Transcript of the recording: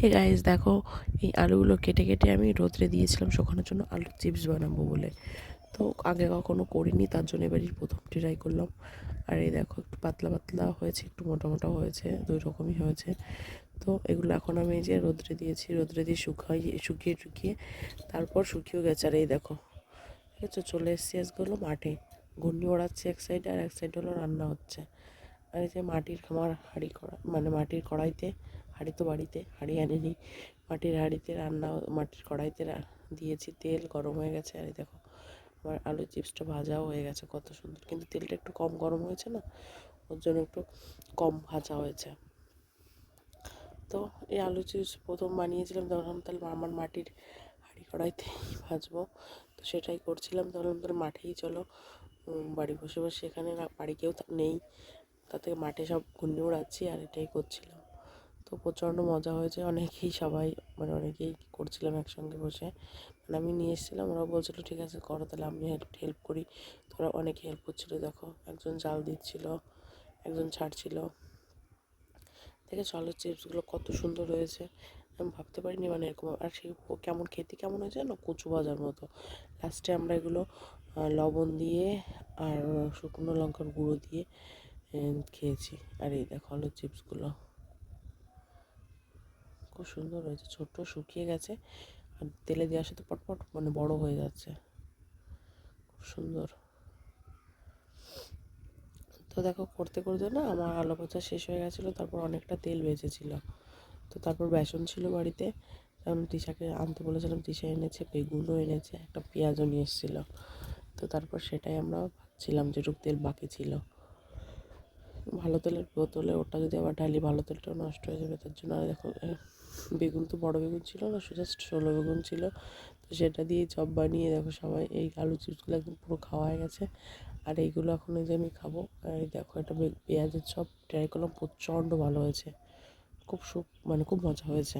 Hey guys দেখো, এই আলুগুলো কেটে কেটে আমি রোদ্রে দিয়েছিলাম, শুকানোর জন্য আলুর চিপস বানাবো বলে। তো আগে কখনো করিনি, তার জন্য এবারই প্রথম ট্রাই করলাম। আর এই দেখো, একটু পাতলা পাতলা হয়েছে, একটু মোটা মোটা হয়েছে, দুই রকমই হয়েছে। তো এগুলো এখন আমি যে রোদ্রে দিয়েছি, রোদ্রে দিয়ে শুকাইয়ে শুকিয়ে শুকিয়ে তারপর শুকিয়েও গেছে। আর এই দেখো, ঠিক আছে, চলে এসছি আজকে হলো মাঠে। ঘূর্ণি ওড়াচ্ছে এক সাইডে আর এক সাইডে হলো রান্না হচ্ছে। আর এই যে মাটির আমার হাঁড়ি কড়া মানে মাটির কড়াইতে হাঁড়ি তো বাড়িতে, হাঁড়ি আনিনি। মাটির হাঁড়িতে রান্না, মাটির কড়াইতে দিয়েছি তেল, গরম হয়ে গেছে। আর দেখো, আমার আলু চিপসটা ভাজাও হয়ে গেছে, কত সুন্দর। কিন্তু তেলটা একটু কম গরম হয়েছে না? ওর জন্য একটু কম ভাজা হয়েছে। তো এই আলু চিপস প্রথম বানিয়েছিলাম, তখন তাহলে আমার মাটির হাঁড়ি কড়াইতেই ভাজবো। তো সেটাই করছিলাম, তখন তাহলে মাঠেই চলো। বাড়ি বসে বসে এখানে বাড়ি কেউ নেই। তা থেকে মাঠে সব ঘূর্ণি উড়াচ্ছি আর এটাই করছিলাম। তো প্রচণ্ড মজা হয়েছে। অনেকেই সবাই মানে অনেকেই করছিলাম একসঙ্গে বসে। মানে আমি নিয়ে এসেছিলাম ওরা বলছিলো, ঠিক আছে, করো, তাহলে আমি হেল্প করি। তো ওরা অনেকে হেল্প করছিল, দেখো, একজন জাল দিচ্ছিল, একজন ছাড়ছিল। দেখে আলুর চিপসগুলো কত সুন্দর হয়েছে। আমি ভাবতে পারিনি মানে এরকম, আর সেই কেমন, খেতে কেমন হয়েছে না কচু ভাজার মতো। লাস্টে আমরা এগুলো লবণ দিয়ে আর শুকনো লঙ্কার গুঁড়ো দিয়ে খেয়েছি। আর এই দেখো, আলুর চিপসগুলো। খুব সুন্দর হয়েছে। ছোট্ট শুকিয়ে গেছে আর তেলে দেওয়ার সাথে পটপট মানে বড় হয়ে যাচ্ছে। খুব সুন্দর। তো দেখো, করতে করতে না আমার আলু ভাজা শেষ হয়ে গেছিল, তারপর অনেকটা তেল বেঁচেছিল। তো তারপর বেসন ছিল বাড়িতে, তখন তিশাকে আনতে বলেছিলাম, তিশা এনেছে, বেগুনও এনেছে, একটা পেঁয়াজও নিয়ে এসেছিল। তো তারপর সেটাই আমরা ভাবছিলাম যেটুকু তেল বাকি ছিল। ভালো তেলের বোতলে ওটা যদি আবার ঢালি ভালো তেলটাও নষ্ট হয়ে যাবে, তার জন্য আর দেখো বেগুন তো বড় বেগুন ছিল না জাস্ট ষোলো বেগুন ছিল। তো সেটা দিয়ে চপ বানিয়ে দেখো সবাই, এই আলু চিপসগুলো একদম পুরো খাওয়া হয়ে গেছে। আর এইগুলো এখন যে আমি খাব আর এই দেখো একটা পেঁয়াজের চপ, ট্রাই করলাম, প্রচণ্ড ভালো হয়েছে। খুব সু মানে খুব মজা হয়েছে।